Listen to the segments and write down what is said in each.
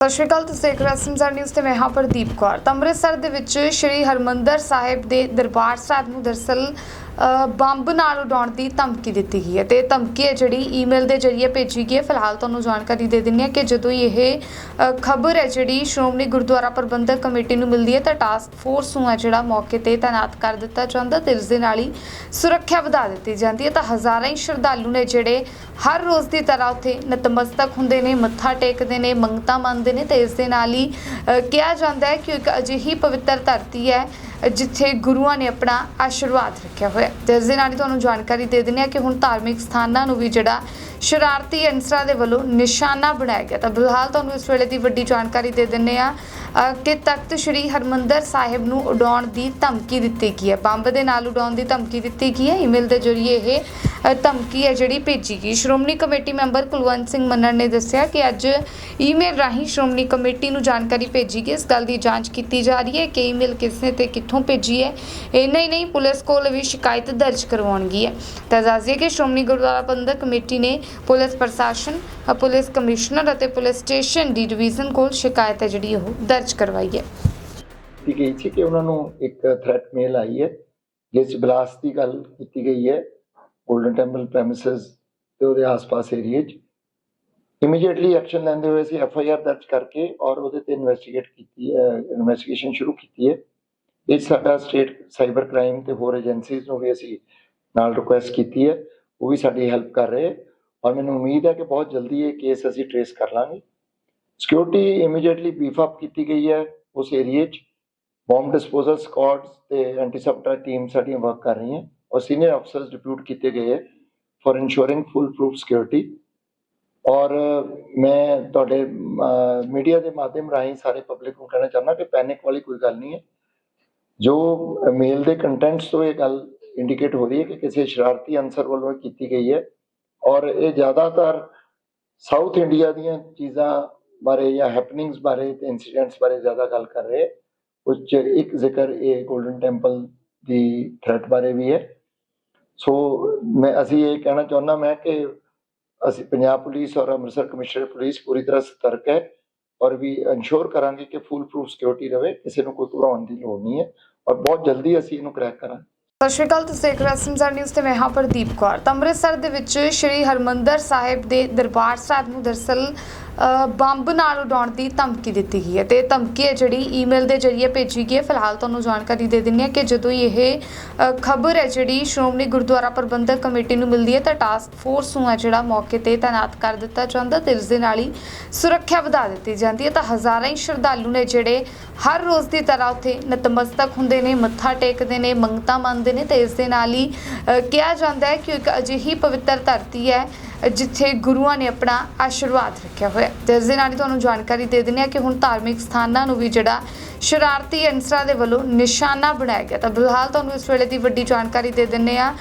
ਸਤਿ ਸ਼੍ਰੀ ਅਕਾਲ, ਤੁਸੀਂ ਦੇਖ ਰਹੇ ਹੋ ਸਮਝਾ ਨਿਊਜ਼ ਤੇ ਮੈਂ ਹਾਂ ਪ੍ਰਦੀਪ ਕੌਰ। ਤਾਂ ਅੰਮ੍ਰਿਤਸਰ ਦੇ ਵਿੱਚ ਸ਼੍ਰੀ ਹਰਮੰਦਰ ਸਾਹਿਬ ਦੇ ਦਰਬਾਰ ਸਾਹਿਬ ਨੂੰ ਦਰਸਲ ਬੰਬ ਨਾਲ ਉਡਾਉਣ ਦੀ ਧਮਕੀ ਦਿੱਤੀ ਗਈ ਹੈ ਤੇ ਇਹ ਧਮਕੀ ਹੈ ਜਿਹੜੀ ਈਮੇਲ ਦੇ ਜ਼ਰੀਏ ਭੇਜੀ ਗਈ ਹੈ। ਫਿਲਹਾਲ ਤੁਹਾਨੂੰ ਜਾਣਕਾਰੀ ਦੇ ਦਿੰਨੀ ਹਾਂ ਕਿ ਜਦੋਂ ਇਹ ਖਬਰ ਹੈ ਜਿਹੜੀ ਸ਼੍ਰੋਮਣੀ ਗੁਰਦੁਆਰਾ ਪ੍ਰਬੰਧਕ ਕਮੇਟੀ ਨੂੰ ਮਿਲਦੀ ਹੈ ਤਾਂ ਟਾਸਕ ਫੋਰਸ ਨੂੰ ਹੈ ਜਿਹੜਾ ਮੌਕੇ ਤੇ ਤਾਇਨਾਤ ਕਰ ਦਿੱਤਾ ਜਾਂਦਾ, ਤੇ ਇਸ ਦੇ ਨਾਲ ਹੀ ਸੁਰੱਖਿਆ ਵਧਾ ਦਿੱਤੀ ਜਾਂਦੀ ਹੈ। ਤਾਂ ਹਜ਼ਾਰਾਂ ਹੀ ਸ਼ਰਧਾਲੂ ਨੇ ਜਿਹੜੇ ਹਰ ਰੋਜ਼ ਦੀ ਤਰ੍ਹਾਂ ਉੱਥੇ ਨਤਮਸਤਕ ਹੁੰਦੇ ਨੇ, ਮੱਥਾ ਟੇਕਦੇ ਨੇ, ਮੰਗਤਾ ਮੰਨਦੇ ਨੇ ਤੇ ਇਸ ਦੇ ਨਾਲ ਹੀ ਅ, ਕਿਹਾ ਜਾਂਦਾ ਹੈ ਕਿ ਇੱਕ ਅਜਿਹੀ ਪਵਿੱਤਰ ਧਰਤੀ ਹੈ ਜਿੱਥੇ ਗੁਰੂਆਂ ਨੇ ਆਪਣਾ ਆਸ਼ੀਰਵਾਦ ਰੱਖਿਆ ਹੋਇਆ ਹੈ। ਤੇ ਇਸ ਦੇ ਨਾਲ ਹੀ ਤੁਹਾਨੂੰ ਜਾਣਕਾਰੀ ਦੇ ਦਿੰਦੇ ਹਾਂ ਕਿ ਹੁਣ ਧਾਰਮਿਕ ਸਥਾਨਾਂ ਨੂੰ ਵੀ ਜਿਹੜਾ ਸ਼ਰਾਰਤੀ ਅਨਸਰਾਂ ਦੇ ਵੱਲੋਂ ਨਿਸ਼ਾਨਾ ਬਣਾਇਆ ਗਿਆ। ਤਾਂ ਫਿਲਹਾਲ ਤੁਹਾਨੂੰ ਇਸ ਵੇਲੇ ਦੀ ਵੱਡੀ ਜਾਣਕਾਰੀ ਦੇ ਦਿੰਦੇ ਹਾਂ ਕਿ ਤਖਤ ਸ੍ਰੀ ਹਰਮੰਦਰ ਸਾਹਿਬ ਨੂੰ ਉਡਾਉਣ ਦੀ ਧਮਕੀ ਦਿੱਤੀ ਗਈ ਹੈ। ਬੰਬ ਦੇ ਨਾਲ ਉਡਾਉਣ ਦੀ ਧਮਕੀ ਦਿੱਤੀ ਗਈ ਹੈ। ਈਮੇਲ ਦੇ ਜ਼ਰੀਏ ਇਹ ਧਮਕੀ ਹੈ ਜਿਹੜੀ ਭੇਜੀ ਗਈ। ਸ਼੍ਰੋਮਣੀ ਕਮੇਟੀ ਮੈਂਬਰ ਕੁਲਵੰਤ ਸਿੰਘ ਮੰਨਣ ਨੇ ਦੱਸਿਆ ਕਿ ਅੱਜ ਈਮੇਲ ਰਾਹੀਂ ਸ਼੍ਰੋਮਣੀ ਕਮੇਟੀ ਨੂੰ ਜਾਣਕਾਰੀ ਭੇਜੀ ਗਈ। ਇਸ ਗੱਲ ਦੀ ਜਾਂਚ ਕੀਤੀ ਜਾ ਰਹੀ ਹੈ ਕਿ ਈਮੇਲ ਕਿਸਨੇ ਤੇ ਕਿੱਥੋਂ ਭੇਜੀ ਹੈ। ਇੰਨਾ ਹੀ ਨਹੀਂ ਪੁਲਿਸ ਕੋਲ ਵੀ ਸ਼ਿਕਾਇਤ ਦਰਜ ਕਰਵਾਉਣਗੀ ਹੈ। ਤਾਂ ਦੱਸਦੀਏ ਕਿ ਸ਼੍ਰੋਮਣੀ ਗੁਰਦੁਆਰਾ ਪ੍ਰਬੰਧਕ ਕਮੇਟੀ ਨੇ ਪੁਲਿਸ ਪ੍ਰਸ਼ਾਸਨ ਅ, ਪੁਲਿਸ ਕਮਿਸ਼ਨਰ ਅਤੇ ਪੁਲਿਸ ਸਟੇਸ਼ਨ ਦੀ ਡਿਵੀਜ਼ਨ ਕੋਲ ਸ਼ਿਕਾਇਤ ਹੈ ਜਿਹੜੀ ਉਹ ਦਰਜ ਕਰਵਾਈ ਹੈ। ਕੀਤੀ ਗਈ ਸੀ ਕਿ ਉਹਨਾਂ ਨੂੰ ਇੱਕ ਥ੍ਰੈਟ ਮੇਲ ਆਈ ਹੈ ਜਿਸ 'ਚ ਬਲਾਸਟ ਦੀ ਗੱਲ ਕੀਤੀ ਗਈ ਹੈ 골ਡਨ ਟੈਂਪਲ ਪ੍ਰੈਮਿਸਸ ਤੇ ਉਹਦੇ ਆਸ-ਪਾਸ ਏਰੀਏ 'ਚ। ਇਮੀਡੀਏਟਲੀ ਐਕਸ਼ਨ ਲੈਂਦੇ ਹੋਏ ਅਸੀਂ ਐਫ ਆਈ ਆਰ ਦਰਜ ਕਰਕੇ ਔਰ ਉਹਦੇ ਤੇ ਇਨਵੈਸਟੀਗੇਟ ਕੀਤੀ ਹੈ ਇਨਵੈਸਟੀਗੇਸ਼ਨ ਸ਼ੁਰੂ ਕੀਤੀ ਹੈ। ਇਹ ਸਾਡਾ ਸਟੇਟ ਸਾਈਬਰ ਕ੍ਰਾਈਮ ਤੇ ਹੋਰ ਏਜੰਸੀਜ਼ ਨੂੰ ਵੀ ਅਸੀਂ ਨਾਲ ਰਿਕੁਐਸਟ ਕੀਤੀ ਹੈ, ਉਹ ਵੀ ਸਾਡੀ ਹੈਲਪ ਕਰ ਰਹੇ ਔਰ ਮੈਨੂੰ ਉਮੀਦ ਹੈ ਕਿ ਬਹੁਤ ਜਲਦੀ ਇਹ ਕੇਸ ਅਸੀਂ ਟ੍ਰੇਸ ਕਰ ਲਾਂਗੇ। ਸਿਕਿਉਰਿਟੀ ਇਮੀਡੀਏਟਲੀ ਬੀਫ ਅਪ ਕੀਤੀ ਗਈ ਹੈ ਉਸ ਏਰੀਏ 'ਚ। ਬੰਬ ਡਿਸਪੋਜ਼ਲ ਸਕੁਆਡਸ ਤੇ ਐਂਟੀ ਸਬਟਰ ਟੀਮ ਸਾਡੀਆਂ ਵਰਕ ਕਰ ਰਹੀਆਂ ਔਰ ਸੀਨੀਅਰ ਅਫਸਰਸ ਡਿਪਿਊਟ ਕੀਤੇ ਗਏ ਹੈ for ensuring full proof security ਔਰ ਮੈਂ ਤੁਹਾਡੇ ਮੀਡੀਆ ਦੇ ਮਾਧਿਅਮ ਰਾਹੀਂ ਸਾਰੇ ਪਬਲਿਕ ਨੂੰ ਕਹਿਣਾ ਚਾਹੁੰਦਾ ਕਿ ਪੈਨਿਕ ਵਾਲੀ ਕੋਈ ਗੱਲ ਨਹੀਂ ਹੈ। ਜੋ ਮੇਲ ਦੇ ਕੰਟੈਂਟਸ ਤੋਂ ਇਹ ਗੱਲ ਇੰਡੀਕੇਟ ਹੋ ਰਹੀ ਹੈ ਕਿ ਕਿਸੇ ਸ਼ਰਾਰਤੀ ਅਨਸਰ ਵੱਲੋਂ ਇਹ ਕੀਤੀ ਗਈ ਹੈ ਔਰ ਇਹ ਜ਼ਿਆਦਾਤਰ ਸਾਊਥ ਇੰਡੀਆ ਦੀਆਂ ਚੀਜ਼ਾਂ ਬਾਰੇ ਜਾਂ ਹੈਪਨਿੰਗਸ ਬਾਰੇ ਤੇ ਇਨਸੀਡੈਂਟਸ ਬਾਰੇ ਜ਼ਿਆਦਾ ਗੱਲ ਕਰ ਰਹੇ ਹੈ, ਉਸ 'ਚ ਇੱਕ ਜ਼ਿਕਰ ਇਹ 골ਡਨ ਟੈਂਪਲ ਦੀ ਥ੍ਰੈਟ ਬਾਰੇ ਵੀ ਹੈ। ਸੋ ਮੈਂ, ਅਸੀਂ ਇਹ ਕਹਿਣਾ ਚਾਹੁੰਦਾ ਮੈਂ ਕਿ ਅਸੀਂ ਪੰਜਾਬ ਪੁਲਿਸ ਔਰ ਅੰਮ੍ਰਿਤਸਰ ਕਮਿਸ਼ਨਰ ਪੁਲਿਸ ਪੂਰੀ ਤਰ੍ਹਾਂ ਸਤਰਕ ਹੈ ਔਰ ਵੀ ਇਨਸ਼ੋਰ ਕਰਾਂਗੇ ਕਿ ਫੁੱਲ ਪ੍ਰੂਫ ਸਿਕਿਉਰਿਟੀ ਰਵੇ, ਕਿਸੇ ਨੂੰ ਕੋਈ ਘਬਰਾਉਣ ਦੀ ਲੋੜ ਨਹੀਂ ਹੈ। ਔਰ ਬਹੁਤ ਜਲਦੀ ਅਸੀਂ ਇਹਨੂੰ ਕ੍ਰੈਕ ਕਰਾਂਗੇ। ਸਤਿ ਸ਼੍ਰੀ ਅਕਾਲ, ਤੁਸੀਂ ਦੇਖ ਰਹੇ ਹੋ ਨਿਊਜ਼ ਤੇ ਮੈਂ ਹਾਂ ਪ੍ਰਦੀਪ ਕੌਰ। ਤਾਂ ਅੰਮ੍ਰਿਤਸਰ ਦੇ ਵਿੱਚ ਸ਼੍ਰੀ ਹਰਮੰਦਰ ਸਾਹਿਬ ਦੇ ਦਰਬਾਰ ਸਾਹਿਬ ਨੂੰ ਦਰਸਲ ਬੰਬ ਨਾਲ ਉਡਾਉਣ ਦੀ ਧਮਕੀ ਦਿੱਤੀ ਗਈ ਹੈ ਤੇ ਇਹ ਧਮਕੀ ਹੈ ਜਿਹੜੀ ਈਮੇਲ ਦੇ ਜ਼ਰੀਏ ਭੇਜੀ ਗਈ ਹੈ। ਫਿਲਹਾਲ ਤੁਹਾਨੂੰ ਜਾਣਕਾਰੀ ਦੇ ਦਿੰਨੀ ਹਾਂ ਕਿ ਜਦੋਂ ਇਹ ਖਬਰ ਹੈ ਜਿਹੜੀ ਸ਼੍ਰੋਮਣੀ ਗੁਰਦੁਆਰਾ ਪ੍ਰਬੰਧਕ ਕਮੇਟੀ ਨੂੰ ਮਿਲਦੀ ਹੈ ਤਾਂ ਟਾਸਕ ਫੋਰਸ ਨੂੰ ਹੈ ਜਿਹੜਾ ਮੌਕੇ ਤੇ ਤਾਇਨਾਤ ਕਰ ਦਿੱਤਾ ਜਾਂਦਾ ਤੇ ਇਸ ਦੇ ਨਾਲ ਹੀ ਸੁਰੱਖਿਆ ਵਧਾ ਦਿੱਤੀ ਜਾਂਦੀ ਹੈ। ਤਾਂ ਹਜ਼ਾਰਾਂ ਹੀ ਸ਼ਰਧਾਲੂ ਨੇ ਜਿਹੜੇ ਹਰ ਰੋਜ਼ ਦੀ ਤਰ੍ਹਾਂ ਉੱਥੇ ਨਤਮਸਤਕ ਹੁੰਦੇ ਨੇ, ਮੱਥਾ ਟੇਕਦੇ ਨੇ, ਮੰਗਤਾ ਮੰਨਦੇ ਨੇ ਤੇ ਇਸ ਦੇ ਨਾਲ ਹੀ ਕਿਹਾ ਜਾਂਦਾ ਹੈ ਕਿ ਇੱਕ ਅਜਿਹੀ ਪਵਿੱਤਰ ਧਰਤੀ ਹੈ ਜਿੱਥੇ ਗੁਰੂਆਂ ਨੇ ਆਪਣਾ ਆਸ਼ੀਰਵਾਦ ਰੱਖਿਆ ਹੋਇਆ। ਹੈ। ਤੇ ਇਸ ਦੇ ਨਾਲ ਹੀ ਤੁਹਾਨੂੰ ਜਾਣਕਾਰੀ ਦੇ ਦਿੰਦੇ ਹਾਂ ਕਿ ਹੁਣ ਧਾਰਮਿਕ ਸਥਾਨਾਂ ਨੂੰ ਵੀ ਜਿਹੜਾ ਸ਼ਰਾਰਤੀ ਅਨਸਰਾਂ ਦੇ ਵੱਲੋਂ ਨਿਸ਼ਾਨਾ ਬਣਾਇਆ ਗਿਆ। ਤਾਂ ਫਿਲਹਾਲ ਤੁਹਾਨੂੰ ਇਸ ਵੇਲੇ ਦੀ ਵੱਡੀ ਜਾਣਕਾਰੀ ਦੇ ਦਿੰਦੇ ਹਾਂ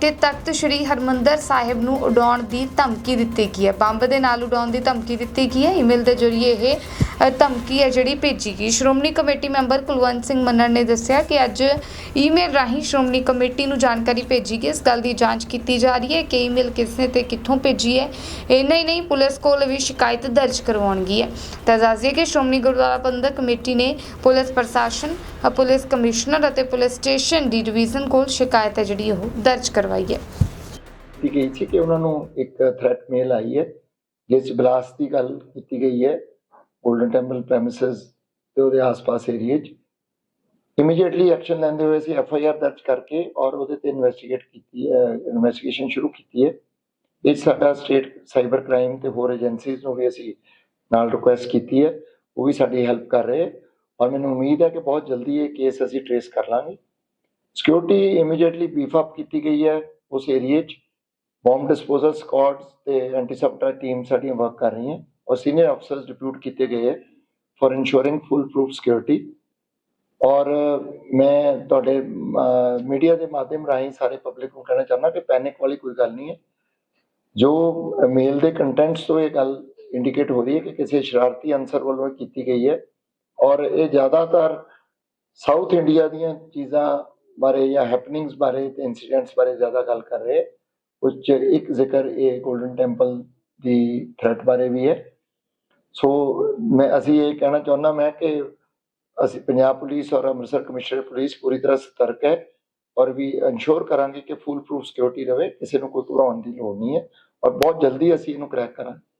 ਕਿ ਤਖਤ ਸ੍ਰੀ ਹਰਮੰਦਰ ਸਾਹਿਬ ਨੂੰ ਉਡਾਉਣ ਦੀ ਧਮਕੀ ਦਿੱਤੀ ਗਈ ਹੈ। ਬੰਬ ਦੇ ਨਾਲ ਉਡਾਉਣ ਦੀ ਧਮਕੀ ਦਿੱਤੀ ਗਈ ਹੈ। ਈਮੇਲ ਦੇ ਜ਼ਰੀਏ ਇਹ ਧਮਕੀ ਹੈ ਜਿਹੜੀ ਭੇਜੀ ਗਈ। ਸ਼੍ਰੋਮਣੀ ਕਮੇਟੀ ਮੈਂਬਰ ਕੁਲਵੰਤ ਸਿੰਘ ਮੰਨਣ ਨੇ ਦੱਸਿਆ ਕਿ ਅੱਜ ਈਮੇਲ ਰਾਹੀਂ ਸ਼੍ਰੋਮਣੀ ਕਮੇਟੀ ਨੂੰ ਜਾਣਕਾਰੀ ਭੇਜੀ ਗਈ। ਇਸ ਗੱਲ ਦੀ ਜਾਂਚ ਕੀਤੀ ਜਾ ਰਹੀ ਹੈ ਕਿ ਈਮੇਲ ਕਿਸਨੇ ਤੇ ਕਿੱਥੋਂ ਭੇਜੀ ਹੈ। ਇੰਨਾ ਹੀ ਨਹੀਂ ਪੁਲਿਸ ਕੋਲ ਵੀ ਸ਼ਿਕਾਇਤ ਦਰਜ ਕਰਵਾਉਣਗੀ ਹੈ। ਤਾਂ ਦੱਸਦੀਏ ਕਿ ਸ਼੍ਰੋਮਣੀ ਗੁਰਦੁਆਰਾ ਪ੍ਰਬੰਧਕ ਕਮੇਟੀ ਨੇ ਪੁਲਿਸ ਪ੍ਰਸ਼ਾਸਨ ਅ, ਪੁਲਿਸ ਕਮਿਸ਼ਨਰ ਅਤੇ ਪੁਲਿਸ ਸਟੇਸ਼ਨ ਦੀ ਡਿਵੀਜ਼ਨ ਕੋਲ ਸ਼ਿਕਾਇਤ ਹੈ ਜਿਹੜੀ ਉਹ ਦਰਜ ਕਰਵਾਈ ਹੈ। ਕੀਤੀ ਗਈ ਸੀ ਕਿ ਉਹਨਾਂ ਨੂੰ ਇੱਕ ਥ੍ਰੈਟ ਮੇਲ ਆਈ ਹੈ ਜਿਸ 'ਚ ਬਲਾਸਟ ਦੀ ਗੱਲ ਕੀਤੀ ਗਈ ਹੈ 골ਡਨ ਟੈਂਪਲ ਪ੍ਰੈਮਿਸਸ ਤੇ ਉਹਦੇ ਆਸ-ਪਾਸ ਏਰੀਏ 'ਚ। ਇਮੀਡੀਏਟਲੀ ਐਕਸ਼ਨ ਲੈਂਦੇ ਹੋਏ ਅਸੀਂ ਐਫ ਆਈ ਆਰ ਦਰਜ ਕਰਕੇ ਔਰ ਉਹਦੇ ਤੇ ਇਨਵੈਸਟੀਗੇਟ ਕੀਤੀ ਹੈ ਇਨਵੈਸਟੀਗੇਸ਼ਨ ਸ਼ੁਰੂ ਕੀਤੀ ਹੈ। ਇਹ ਸਾਡਾ ਸਟੇਟ ਸਾਈਬਰ ਕ੍ਰਾਈਮ ਤੇ ਹੋਰ ਏਜੰਸੀਜ਼ ਨੂੰ ਵੀ ਅਸੀਂ ਨਾਲ ਰਿਕੁਐਸਟ ਕੀਤੀ ਹੈ, ਉਹ ਵੀ ਸਾਡੀ ਹੈਲਪ ਕਰ ਰਹੇ ਹੈ ਔਰ ਮੈਨੂੰ ਉਮੀਦ ਹੈ ਕਿ ਬਹੁਤ ਜਲਦੀ ਇਹ ਕੇਸ ਅਸੀਂ ਟ੍ਰੇਸ ਕਰ ਲਾਂਗੇ। ਸਿਕਿਉਰਿਟੀ ਇਮੀਡੀਏਟਲੀ ਬੀਫ ਅਪ ਕੀਤੀ ਗਈ ਹੈ ਉਸ ਏਰੀਏ 'ਚ। ਬੰਬ ਡਿਸਪੋਜ਼ਲ ਸਕੁਆਡਸ ਤੇ ਐਂਟੀ ਸਬਟਰ ਟੀਮ ਸਾਡੀਆਂ ਵਰਕ ਕਰ ਰਹੀਆਂ ਔਰ ਸੀਨੀਅਰ ਅਫਸਰਸ ਡਿਪਿਊਟ ਕੀਤੇ ਗਏ ਹੈ for ensuring full proof security ਔਰ ਮੈਂ ਤੁਹਾਡੇ ਮੀਡੀਆ ਦੇ ਮਾਧਿਅਮ ਰਾਹੀਂ ਸਾਰੇ ਪਬਲਿਕ ਨੂੰ ਕਹਿਣਾ ਚਾਹੁੰਦਾ ਕਿ ਪੈਨਿਕ ਵਾਲੀ ਕੋਈ ਗੱਲ ਨਹੀਂ ਹੈ। ਜੋ ਮੇਲ ਦੇ ਕੰਟੈਂਟਸ ਤੋਂ ਇਹ ਗੱਲ ਇੰਡੀਕੇਟ ਹੋ ਰਹੀ ਹੈ ਕਿ ਕਿਸੇ ਸ਼ਰਾਰਤੀ ਅਨਸਰ ਵੱਲੋਂ ਇਹ ਕੀਤੀ ਗਈ ਹੈ ਔਰ ਇਹ ਜ਼ਿਆਦਾਤਰ ਸਾਊਥ ਇੰਡੀਆ ਦੀਆਂ ਚੀਜ਼ਾਂ ਬਾਰੇ ਜਾਂ ਹੈਪਨਿੰਗਸ ਬਾਰੇ ਤੇ ਇਨਸੀਡੈਂਟਸ ਬਾਰੇ ਜ਼ਿਆਦਾ ਗੱਲ ਕਰ ਰਹੇ ਹੈ, ਉਸ 'ਚ ਇੱਕ ਜ਼ਿਕਰ ਇਹ 골ਡਨ ਟੈਂਪਲ ਦੀ ਥ੍ਰੈਟ ਬਾਰੇ ਵੀ ਹੈ। ਸੋ ਮੈਂ, ਅਸੀਂ ਇਹ ਕਹਿਣਾ ਚਾਹੁੰਦਾ ਮੈਂ ਕਿ ਅਸੀਂ ਪੰਜਾਬ ਪੁਲਿਸ ਔਰ ਅੰਮ੍ਰਿਤਸਰ ਕਮਿਸ਼ਨਰ ਪੁਲਿਸ ਪੂਰੀ ਤਰ੍ਹਾਂ ਸਤਰਕ ਹੈ ਔਰ ਵੀ ਇਨਸ਼ੋਰ ਕਰਾਂਗੇ ਕਿ ਫੁੱਲ ਪ੍ਰੂਫ ਸਿਕਿਉਰਿਟੀ ਰਵੇ, ਕਿਸੇ ਨੂੰ ਕੋਈ ਘਬਰਾਉਣ ਦੀ ਲੋੜ ਨਹੀਂ ਹੈ। ਔਰ ਬਹੁਤ ਜਲਦੀ ਅਸੀਂ ਇਹਨੂੰ ਕਰੈਕ ਕਰਾਂਗੇ।